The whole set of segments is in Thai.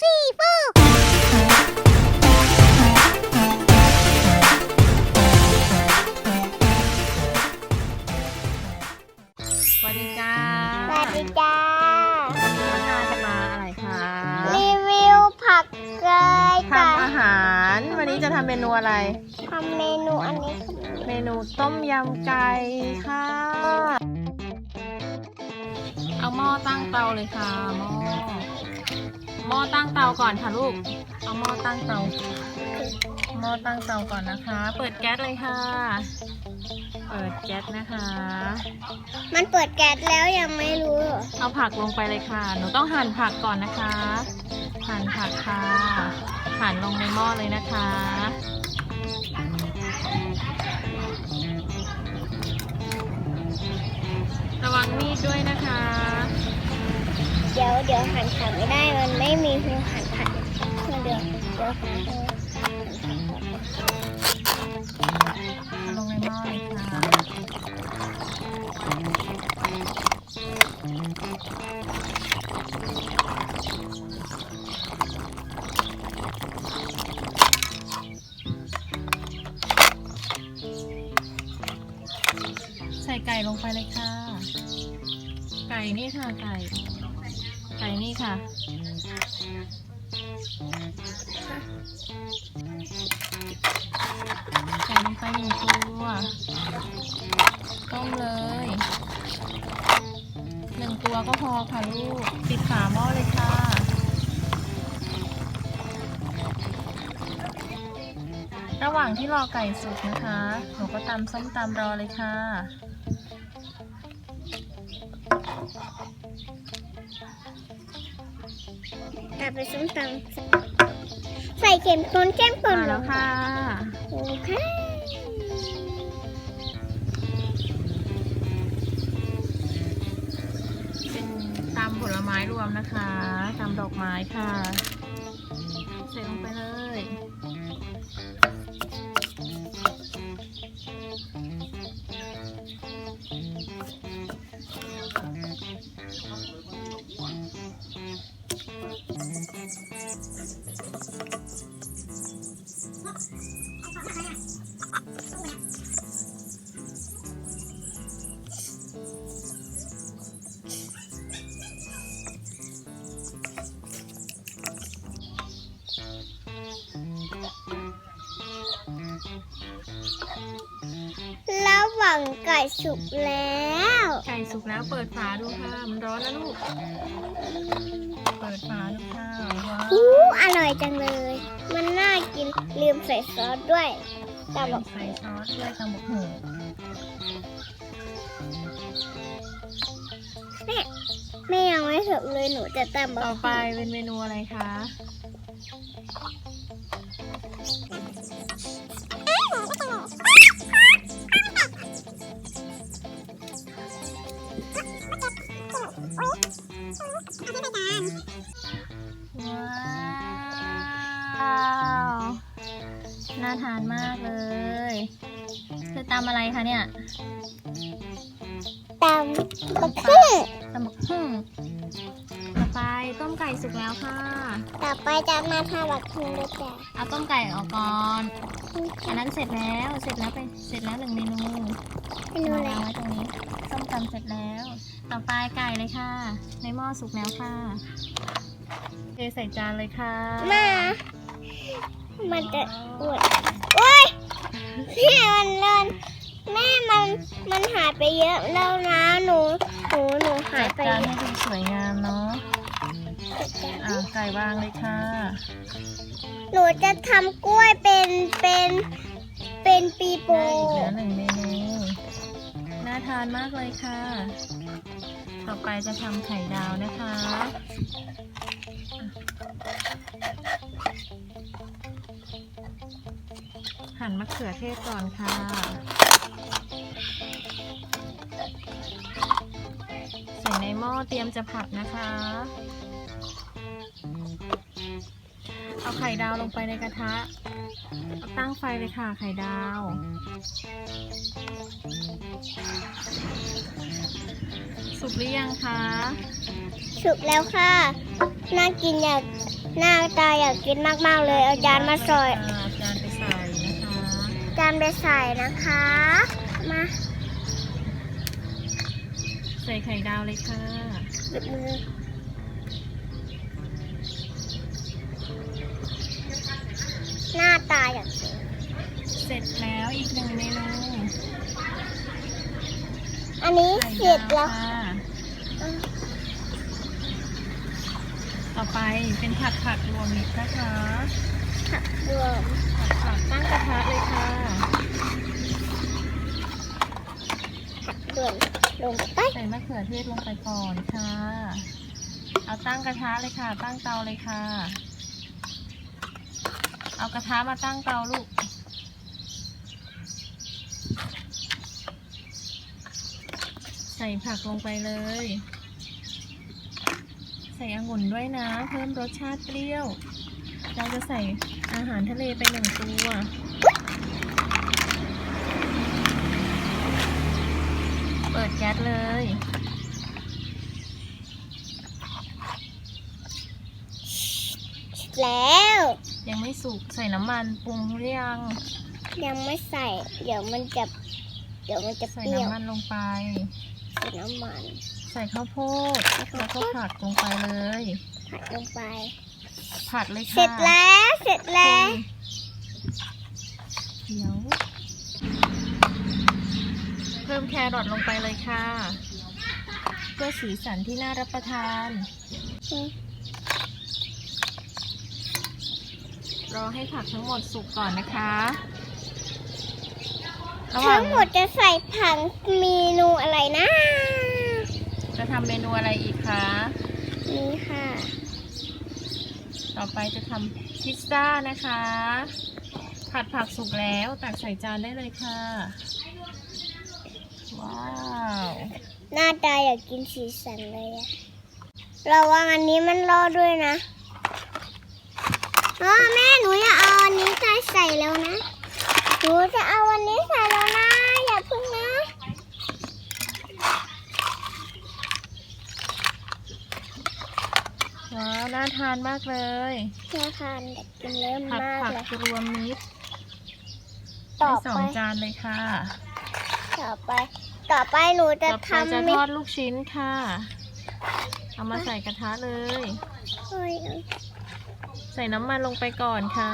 three four สวัสดีจ้าสวัสดีจ้าน้องนาจะมาอะไรคะรีวิวผักเกยจ้ะทำอาหาร วันนี้จะทำเมนูอะไร ทำเมนูอันนี้ เมนูต้มยำไก่ค่ะ เอาหม้อตั้งเตาเลยค่ะหม้อ หม้อตั้งเตาก่อนค่ะลูก เอาหม้อตั้งเตา หม้อตั้งเตาก่อนนะคะ เปิดแก๊สเลยค่ะ เปิดแก๊สนะคะ มันเปิดแก๊สแล้วยังไม่รู้เหรอเอาผักลงไปเลยค่ะ หนูต้องหั่นผักก่อนนะคะ หั่นผักค่ะ หั่นลงในหม้อเลยนะคะ ระวังมีดด้วยนะคะเดี๋ ยวเดี๋ยวหันผักไม่ได้มันไม่มีหัวหันผักเดี๋ยวเดี๋ยวเดี๋ยวหันผักลงในหม้อเลยค่ะใส่ไก่ลงไปเลยค่ะ ไก่นี่ค่ะไก่ ไก่นี่ค่ะ ใส่ลงไปหนึ่งตัวต้มเลยหนึ่งตัวก็พอค่ะลูก ปิดฝาหม้อเลยค่ะ ระหว่างที่รอไก่สุกนะคะ หนูก็ตำส้มตำรอเลยค่ะ กลับไปส้มตำใส่เข็มข้นเข้มข้นมาเหรแล้อวค่ะ โอ้ค่ะเป็นตำผลไม้รวมนะคะตำดอกไม้ค่ะ ใส่ลงไปเลย ระหว่างไก่สุกแล้ว ไก่สุกแล้วเปิดฝาดูค่ะ มันร้อนแล้วลูก เปิดฝาดูค่ะว้าวอู้อร่อยจังเลย มันน่ากินลืมใส่ซอสด้วยแต่บอกใส่ซอสด้วยตำบักหุ่งแม่ยังไม่สุกเลยหนูจะตำบอต่อกไปเป็นเมนูอะไรคะ ทานมากเลยคือตำอะไรคะเนี่ยตำบักขึ้งตำบักหุ่งต่อไปต้มไก่สุกแล้วค่ะ ต่อไปจะมาทำบักขึ้งด้วยจ้ะเอาต้มไก่ออกก่อนอันนั้นเสร็จแล้วเสร็จแล้วไปเสร็จแล้วหนึ่งเมนูเมนูมาอะไรวางไว้ตรงนี้ส้มตำเสร็จแล้ว ต่อไปไก่เลยค่ะ ในหม้อสุกแล้วค่ะเทใส่จานเลยค่ะมา มันจะอวดโอ้ยแม่มันเลินแม่มันมันหายไปเยอะแล้วนะหนูหนูหนูหาจัยดไปจานให้ดูสวยงามเนาะอ่าไก่วางเลยค่ะหนูจะทำกล้วยเป็นเป็นเป็นปีโป้ได้อีกแล้วหนึ่งเมนูน่าทานมากเลยค่ะ ต่อไปจะทำไข่ดาวนะคะ หั่นมะเขือเทศก่อนค่ะ ใส่ในหม้อเตรียมจะผัดนะคะ เอาไข่ดาวลงไปในกระทะ ตั้งไฟเลยค่ะไข่ดาว สุกหรือยังคะ สุกแล้วค่ะ น่ากินอยาก หน้าตาอยากกินมาก ๆ เลย เอาจานมาใส่เอา จานไปใส่นะคะ มา ใส่ไข่ดาวเลยค่ะบิดมือหน้าตาอยากกินเสร็จแล้วอีกหนึ่งเมนูอันนี้ไข่เสร็จดาแล้ววค่ะต่อไปเป็นผัดผักรวมมิตรนะคะผักรวมผัดผักตั้งกระทะเลยค่ะ ผักรวมลงไป ใส่ มะเขือเทศลงไปก่อนค่ะ เอาตั้งกระทะเลยค่ะ ตั้งเตาเลยค่ะ เอากระทะมาตั้งเตาลูก ใส่ผักลงไปเลย ใส่องุ่นด้วยนะ เพิ่มรสชาติเปรี้ยว เราจะใส่อาหารทะเลไปหนึ่งตัว ปิดแก๊สเลย แล้ว ยังไม่สุกใส่น้ำมันปรุงหรือยัง ยังไม่ใส่ เดี๋ยวมันจะ เดี๋ยวมันจะเปใส่รี้ยวน้ำมันลงไป ใส่น้ำมันใส่ข้าวโพดแล้วก็ผักลงไปเลย ผัดลงไป ผัดเลยค่ะเสร็จแล้ว เสร็จแล้วเดี๋ยว เพิ่มแครอทลงไปเลยค่ะ เพื่อสีสันที่น่ารับประทาน รอให้ผักทั้งหมดสุกก่อนนะคะระหว่าทั้งงหมดจะใส่ผังเมนูอะไรนะ จะทำเมนูอะไรอีกคะ นี่ค่ะ ต่อไปจะทำพิซซ่านะคะ ผัดผักสุกแล้วตักใส่จานได้เลยค่ะ ว้าวหน้าตาอยากกินสีสันเลยอะระวังอันนี้มันรอดด้วยนะอ๋อแม่หนูอย่าเอาอันนี้ใส่ใส่แล้วนะ หนูจะเอาอันนี้ใส่แล้วนะ อย่าพึ่งนะว้าวน่าทานมากเลยแค่ทานอยากกินเริ่มผัดมากผักเลยรวมมิตรต่อให้สอไปงจานเลยค่ะ ต่อไป ต่อไปหนูจะต่อไปทำจะเมทอดลูกชิ้นค่ะ เอามาใส่กระทะเลยเฮ้ยใส่น้ำมันลงไปก่อนค่ะ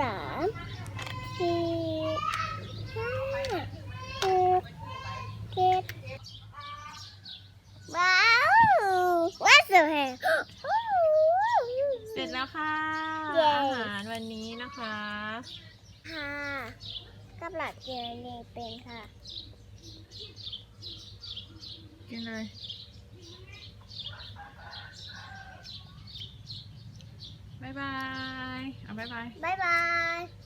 สามสี่ห้าหกเจ็ดว้าวว้าวสวย เสร็จแล้วค่ะ เย้ อาหารวันนี้นะคะ ค่ะกับหลักเจนนี่เป็นค่ะ กินเลย บ๊ายบาย เอาบ๊ายบาย บ๊ายบาย